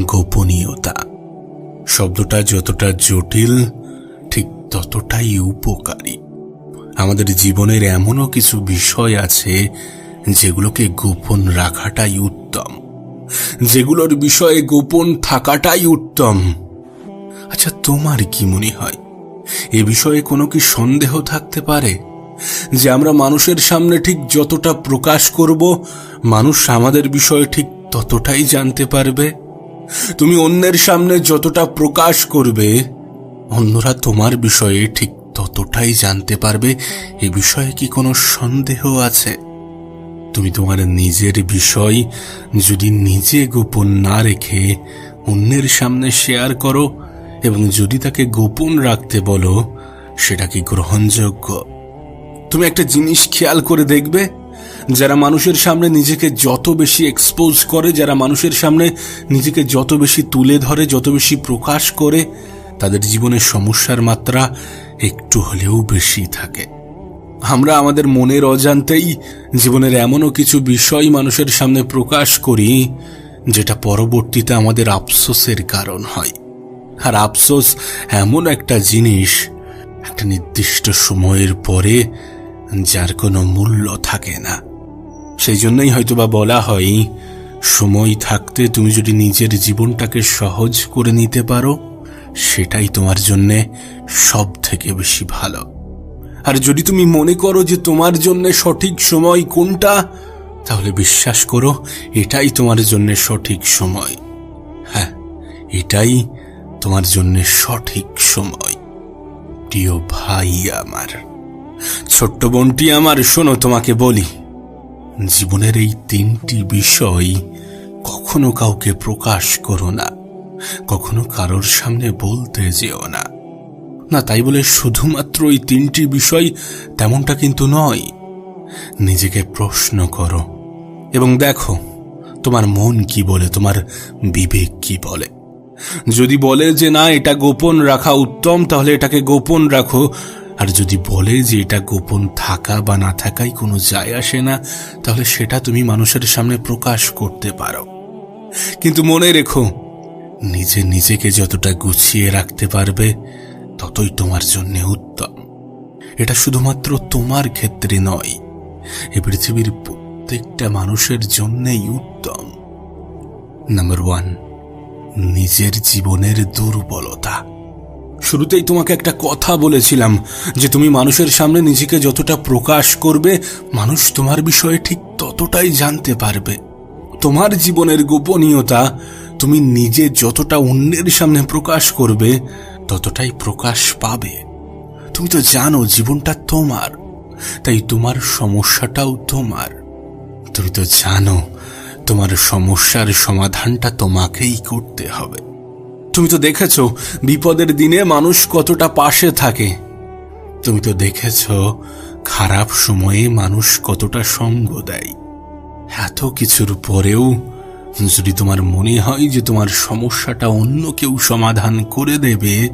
গোপনীয়তা। শব্দটা যতটা জটিল, ঠিক ততটাই উপকারী। আমাদের জীবনের এমনও কিছু বিষয় আছে, যেগুলোকে গোপন রাখাটাই উত্তম। যেগুলোর বিষয়ে গোপন থাকাটাই উত্তম। আচ্ছা তোমার কি মনে হয়, এ বিষয়ে কোনো কি সন্দেহ থাকতে পারে? যে আমরা মানুষের সামনে ঠিক যতটা প্রকাশ করব, মানুষ আমাদের বিষয়ে ঠিক ততটাই জানতে পারবে? তুমি অন্যের সামনে যতটা প্রকাশ করবে, অন্যরা তোমার বিষয়ে ঠিক ততটাই জানতে পারবে। এ বিষয়ে কি কোনো সন্দেহ আছে? তুমি তোমার নিজের বিষয় যদি নিজে গোপন না রেখে অন্যের সামনে শেয়ার করো এবং যদি তাকে গোপন রাখতে বলো, সেটা কি গ্রহণযোগ্য? তুমি একটা জিনিস খেয়াল করে দেখবে। যারা মানুষের সামনে নিজেকে যত বেশি এক্সপোজ করে, যারা মানুষের সামনে নিজেকে যত বেশি তুলে ধরে, যত বেশি প্রকাশ করে, তাদের জীবনে সমস্যার মাত্রা একটু হলেও বেশি থাকে। আমরা আমাদের মনের অজান্তেই জীবনের এমনও কিছু বিষয় মানুষের সামনে প্রকাশ করি, যেটা পরবর্তীতে আমাদের আফসোসের কারণ হয়। আর আফসোস এমন একটা জিনিস, একটা নির্দিষ্ট সময়ের পরে যার কোনো মূল্য থাকে না। সেই জন্যই হয়তোবা বলা হয়, সময় থাকতে তুমি যদি নিজের জীবনটাকে সহজ করে নিতে পারো, সেটাই তোমার জন্যে সব থেকে বেশি ভালো। আর যদি তুমি মনে করো যে তোমার জন্য সঠিক সময় কোনটা, তাহলে বিশ্বাস করো, এটাই তোমার জন্য সঠিক সময়। হ্যাঁ এটাই তোমার জন্য সঠিক সময়। প্রিয় ভাই আমার, ছোট্ট বোনটি আমার, শোনো তোমাকে বলি জীবনের এই তিনটি বিষয় কখনো কাউকে প্রকাশ করো না, কখনো কারোর সামনে বলতে যেও না। না, তাই বলে শুধুমাত্র এই তিনটি বিষয় তেমনটা কিন্তু নয়। নিজেকে প্রশ্ন করো এবং দেখো তোমার মন কি বলে, তোমার বিবেক কি বলে। যদি বলে যে না, এটা গোপন রাখা উত্তম, তাহলে এটাকে গোপন রাখো। আর যদি বলে যে এটা গোপন থাকা বা না থাকাই কোনো যায় আসে না, তাহলে সেটা তুমি মানুষের সামনে প্রকাশ করতে পারো। কিন্তু মনে রেখো, নিজে নিজেকে যতটা গুছিয়ে রাখতে পারবে, ততই তোমার জন্য উত্তম। এটা শুধুমাত্র তোমার ক্ষেত্রে নয়, এ পৃথিবীর প্রত্যেকটা মানুষের জন্যই উত্তম। নাম্বার ওয়ান, নিজের জীবনের দুর্বলতা। শুরুতেই তোমাকে একটা কথা বলেছিলাম, যে তুমি মানুষের সামনে নিজেকে যতটা প্রকাশ করবে, মানুষ তোমার বিষয়ে ঠিক ততটাই জানতে পারবে। তোমার জীবনের গোপনীয়তা, তুমি নিজে যতটা অন্যের সামনে প্রকাশ করবে, ততটাই প্রকাশ পাবে। তুমি তো জানো জীবনটা তোমার, তাই তোমার সমস্যাটাও তোমার। তুমি তো জানো তোমার সমস্যার সমাধানটা তোমাকেই করতে হবে। তুমি তো দেখেছ, বিপদের দিনে মানুষ কতটা পাশে থাকে। তুমি তো দেখেছ, খারাপ সময়ে মানুষ কতটা সঙ্গ দেয়। এত কিছুর পরেও যদি তোমার মনে হয় যে তোমার সমস্যাটা অন্য কেউ সমাধান করে দেবে,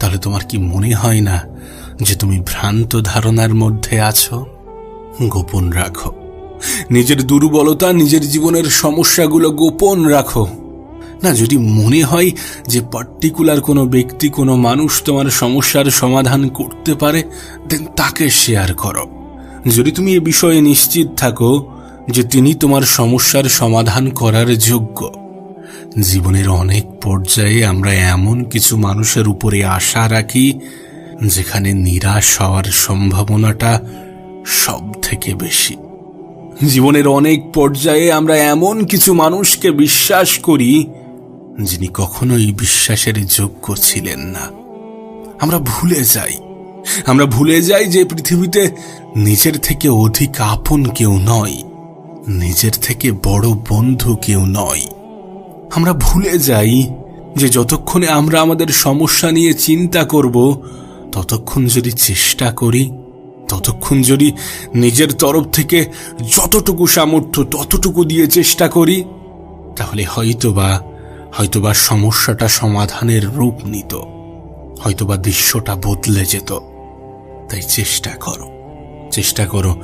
তাহলে তোমার কি মনে হয় না যে তুমি ভ্রান্ত ধারণার মধ্যে আছো? গোপন রাখো। নিজের দুর্বলতা, নিজের জীবনের সমস্যাগুলো গোপন রাখো। না, যদি মনে হয় যে পার্টিকুলার কোনো ব্যক্তি, কোনো মানুষ তোমার সমস্যার সমাধান করতে পারে দেন তাকে শেয়ার করো। যদি তুমি এ বিষয়ে নিশ্চিত থাকো যে তিনি তোমার সমস্যার সমাধান করার যোগ্য, জীবনের অনেক পর্যায়ে আমরা এমন কিছু মানুষের উপরে আশা রাখি, যেখানে নিরাশ হওয়ার সম্ভাবনাটা সব থেকে বেশি। জীবনের অনেক পর্যায়ে আমরা এমন কিছু মানুষকে বিশ্বাস করি যিনি কখনোই বিশ্বাসের যোগ্য ছিলেন না। আমরা ভুলে যাই। আমরা ভুলে যাই যে পৃথিবীতে নিজের থেকে অধিক আপন কেউ নয়, নিজের থেকে বড় বন্ধু কেউ নয়। আমরা ভুলে যাই যে যতক্ষণে আমরা আমাদের সমস্যা নিয়ে চিন্তা করব, ততক্ষণ যদি চেষ্টা করি, ততক্ষণ যদি নিজের তরফ থেকে যতটুকু সামর্থ্য ততটুকু দিয়ে চেষ্টা করি, তাহলে হয়তোবা হয়তোবা সমস্যাটা সমাধানের রূপ নিত, হয়তোবা দৃশ্যটা বদলে যেত। তাই চেষ্টা করো চেষ্টা করো।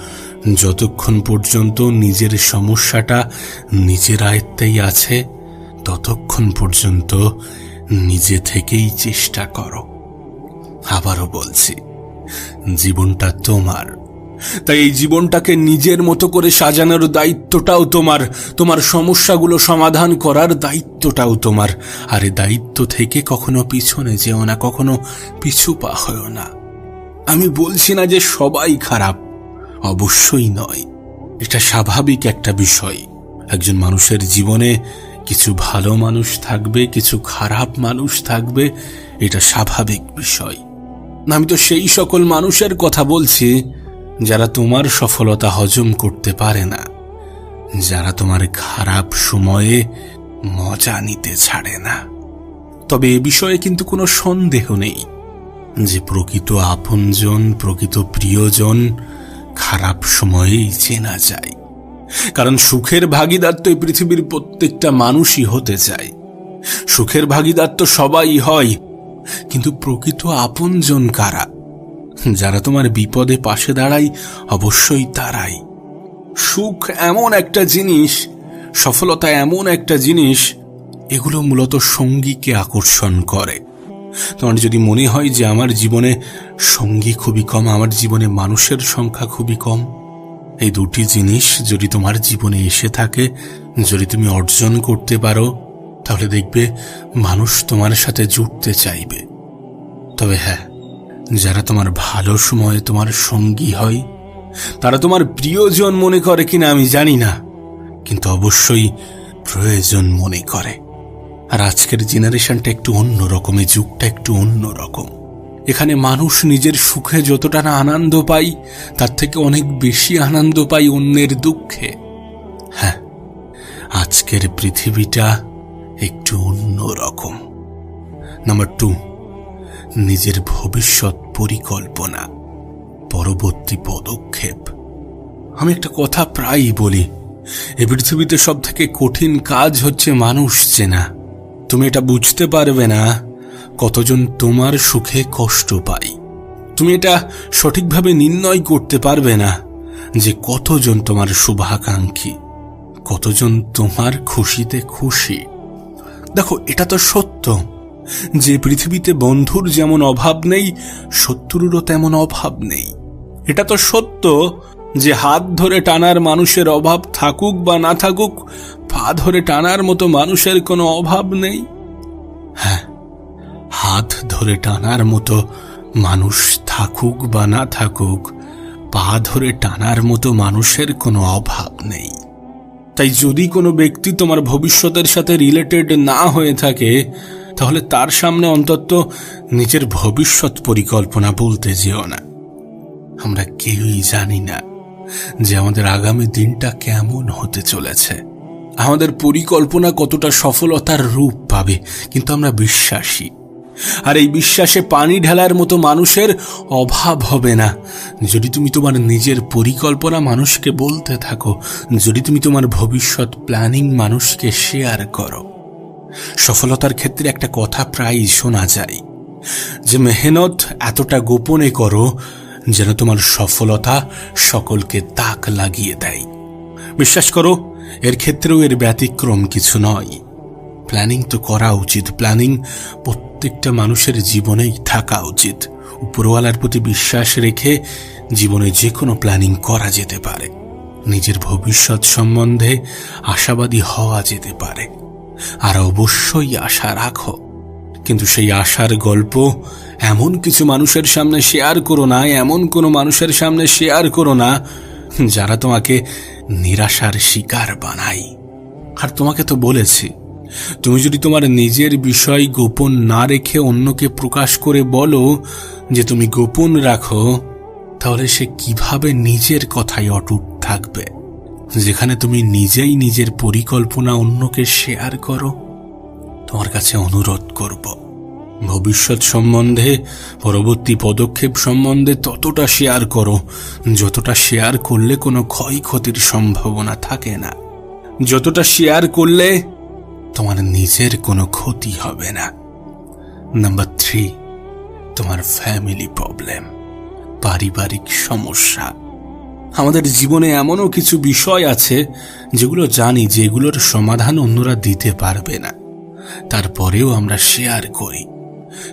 যতক্ষণ পর্যন্ত নিজের সমস্যাটা নিজের আয়ত্তেই আছে, ততক্ষণ পর্যন্ত নিজে থেকেই চেষ্টা করো। আবারও বলছি, জীবনটা তোমার। তাই এই জীবনটাকে নিজের মতো করে সাজানোর দায়িত্বটাও তোমার তোমার সমস্যাগুলো সমাধান করার দায়িত্বটাও তোমার। আর এই দায়িত্ব থেকে কখনো পিছনে যেও না, কখনো পিছু পা হয়েও না। আমি বলছি না যে সবাই খারাপ, অবশ্যই নয়। এটা স্বাভাবিক একটা বিষয়। একজন মানুষের জীবনে কিছু ভালো মানুষ থাকবে, কিছু খারাপ মানুষ থাকবে, এটা স্বাভাবিক বিষয়। আমি তো সেই সকল মানুষের কথা বলছি যারা তোমার সফলতা হজম করতে পারে না, যারা তোমার খারাপ সময়ে মজা নিতে ছাড়ে না। তবে এ বিষয়ে কিন্তু কোনো সন্দেহ নেই যে প্রকৃত আপনজন, প্রকৃত প্রিয়জন খারাপ সময়েই চেনা যায়। কারণ সুখের ভাগিদার তো এই পৃথিবীর প্রত্যেকটা মানুষই হতে চায়। সুখের ভাগিদার তো সবাই হয়, কিন্তু প্রকৃত আপনজন কারা? যারা তোমার বিপদে পাশে দাঁড়ায়, অবশ্যই তারাই। সুখ এমন একটা জিনিস, সফলতা এমন একটা জিনিস, এগুলো মূলত সঙ্গীকে আকর্ষণ করে। তোমার যদি মনে হয় যে আমার জীবনে সঙ্গী খুবই কম, আমার জীবনে মানুষের সংখ্যা খুবই কম, এই দুটি জিনিস যদি তোমার জীবনে এসে থাকে, যদি তুমি অর্জন করতে পারো, তাহলে দেখবে মানুষ তোমার সাথে জুটতে চাইবে। তবে হ্যাঁ যারা তোমার ভালো সময়ে তোমার সঙ্গী হয়, তারা তোমার প্রিয়জন মনে করে কিনা আমি জানি না, কিন্তু অবশ্যই প্রয়োজন মনে করে। আর আজকের জেনারেশনটা একটু অন্য রকমের যুগটা একটু অন্য রকম। এখানে মানুষ নিজের সুখে যতটা না আনন্দ পাই তার থেকে অনেক বেশি আনন্দ পাই অন্যের দুঃখে। হ্যাঁ আজকের পৃথিবীটা একটু অন্য রকম। নাম্বার টু নিজের ভবিষ্যৎ পরিকল্পনা, পরবর্তী পদক্ষেপ। আমি একটা কথা প্রায়ই বলি, এ পৃথিবীতে সব থেকে কঠিন কাজ হচ্ছে মানুষ চেনা। তুমি এটা বুঝতে পারবে না, কতজন তোমার সুখে কষ্ট পায়। তুমি এটা সঠিকভাবে নির্ণয় করতে পারবে না যে কতজন তোমার শুভাকাঙ্ক্ষী, কতজন তোমার খুশিতে খুশি। দেখো, এটা তো সত্য। যে পৃথিবীতে বন্ধুর যেমন অভাব নেই, শত্রুরও তেমন অভাব নেই। এটা তো সত্য যে হাত ধরে টানার মানুষের অভাব থাকুক বা না থাকুক, পা ধরে টানার মতো মানুষের কোনো অভাব নেই। হ্যাঁ হাত ধরে টানার মতো মানুষ থাকুক বা না থাকুক, পা ধরে টানার মতো মানুষের কোনো অভাব নেই। তাই যদি কোনো ব্যক্তি তোমার ভবিষ্যতের সাথে রিলেটেড না হয়ে থাকে তাহলে তার সামনে অন্তত নিজের ভবিষ্যৎ পরিকল্পনা বলতে যেও না। আমরা কেউই জানি না যে আমাদের আগামী দিনটা কেমন হতে চলেছে। আমাদের পরিকল্পনা কতটা সফলতার রূপ পাবে, কিন্তু আমরা বিশ্বাসী। আর এই বিশ্বাসে পানি ঢালার মতো মানুষের অভাব হবে না। যদি তুমি তোমার নিজের পরিকল্পনা মানুষকে বলতে থাকো, যদি তুমি তোমার ভবিষ্যৎ প্ল্যানিং মানুষকে শেয়ার করো। সফলতার ক্ষেত্রে একটা কথা প্রায়ই শোনা যায় যে মেহনত এতটা গোপনে করো যেন তোমার সফলতা সকলকে তাক লাগিয়ে দেয়। বিশ্বাস করো, এর ক্ষেত্রেও এর ব্যতিক্রম কিছু নয়। প্ল্যানিং তো করা উচিত, প্ল্যানিং প্রত্যেকটা মানুষের জীবনেই থাকা উচিত। উপরওয়ালার প্রতি বিশ্বাস রেখে জীবনে যে কোনো প্ল্যানিং করা যেতে পারে। নিজের ভবিষ্যৎ সম্বন্ধে আশাবাদী হওয়া যেতে পারে। আর অবশ্যই আশা রাখো। কিন্তু সেই আশার গল্প এমন কিছু মানুষের সামনে শেয়ার করো না, এমন কোনো মানুষের সামনে শেয়ার করো না, যারা তোমাকে নিরাশার শিকার বানায়। আর তোমাকে তো বলেছি, তুমি যদি তোমার নিজের বিষয় গোপন না রেখে অন্যকে প্রকাশ করে বলো যে তুমি গোপন রাখো, তাহলে সে কীভাবে নিজের কথায় অটুট থাকবে? যেখানে তুমি নিজেই নিজের পরিকল্পনা অন্যকে শেয়ার করো, তোমার কাছে অনুরোধ করব। ভবিষ্যৎ সম্বন্ধে, পরবর্তী পদক্ষেপ সম্বন্ধে ততটা শেয়ার করো, যতটা শেয়ার করলে কোনো ক্ষয়ক্ষতির সম্ভাবনা থাকে না। যতটা শেয়ার করলে তোমার নিজের কোনো ক্ষতি হবে না। নাম্বার থ্রি, তোমার ফ্যামিলি প্রবলেম, পারিবারিক সমস্যা। আমাদের জীবনে এমনও কিছু বিষয় আছে যেগুলো জানি যেগুলোর সমাধান অন্যরা দিতে পারবে না। তারপরেও আমরা শেয়ার করি।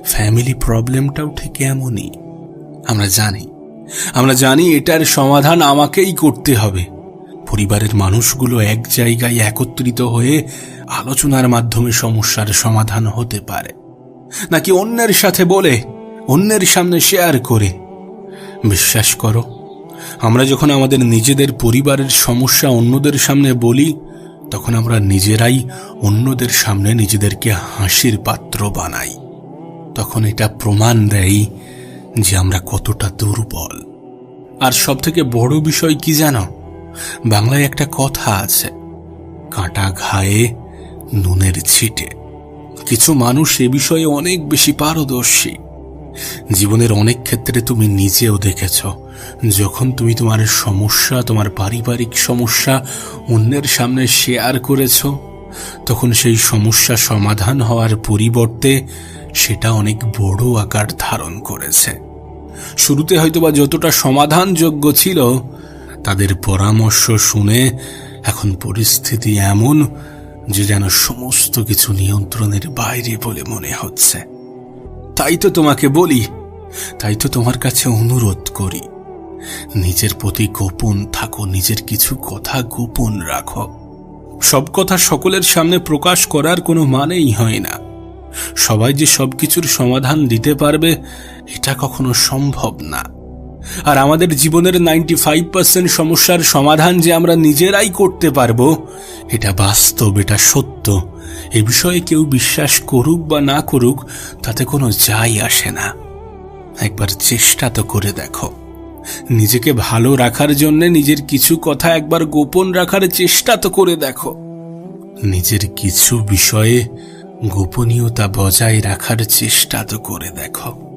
ফ্যামিলি প্রবলেমটাও ঠিক এমনই। আমরা জানি। আমরা জানি এটার সমাধান আমাকেই করতে হবে। পরিবারের মানুষগুলো এক জায়গায় একত্রিত হয়ে আলোচনার মাধ্যমে সমস্যার সমাধান হতে পারে। নাকি অন্যের সাথে বলে, অন্যের সামনে শেয়ার করে। বিশ্বাস করো আমরা যখন আমাদের নিজেদের পরিবারের সমস্যা অন্যদের সামনে বলি, তখন আমরা নিজেরাই অন্যদের সামনে নিজেদেরকে হাসির পাত্র বানাই। তখন এটা প্রমাণ দেয় যে আমরা কতটা দুর্বল। আর সব থেকে বড় বিষয় কি জানো? বাংলায় একটা কথা আছে, কাঁটা ঘায়ে নুনের ছিটে। কিছু মানুষ এ বিষয়ে অনেক বেশি পারদর্শী। জীবনের অনেক ক্ষেত্রে তুমি নিজেও দেখেছ যখন তুমি তোমার সমস্যা, তোমার পারিবারিক সমস্যা অন্যের সামনে শেয়ার করেছ, তখন সেই সমস্যা সমাধান হওয়ার পরিবর্তে সেটা অনেক বড় আকার ধারণ করেছে। শুরুতে হয়তোবা যতটা সমাধানযোগ্য ছিল, তাদের পরামর্শ শুনে এখন পরিস্থিতি এমন যে যেন সমস্ত কিছু নিয়ন্ত্রণের বাইরে বলে মনে হচ্ছে। তাই তো তোমাকে বলি, তাই তো তোমার কাছে অনুরোধ করি। নিজের প্রতি গোপন থাকো, নিজের কিছু কথা গোপন রাখো। সব কথা সকলের সামনে প্রকাশ করার কোনো মানেই হয় না। সবাই যে সবকিছুর সমাধান দিতে পারবে, এটা কখনো সম্ভব না। আর আমাদের জীবনের নাইনটি ফাইভ পার্সেন্ট সমস্যার সমাধান যে আমরা নিজেরাই করতে পারব, এটা বাস্তব, এটা সত্য। এ বিষয়ে কেউ বিশ্বাস করুক বা না করুক, তাতে কোনো যাই আসে না। একবার চেষ্টা তো করে দেখো। নিজেকে ভালো রাখার জন্য নিজের কিছু কথা একবার গোপন রাখার চেষ্টা তো করে দেখো। নিজের কিছু বিষয়ে গোপনীয়তা বজায় রাখার চেষ্টা তো করে দেখো।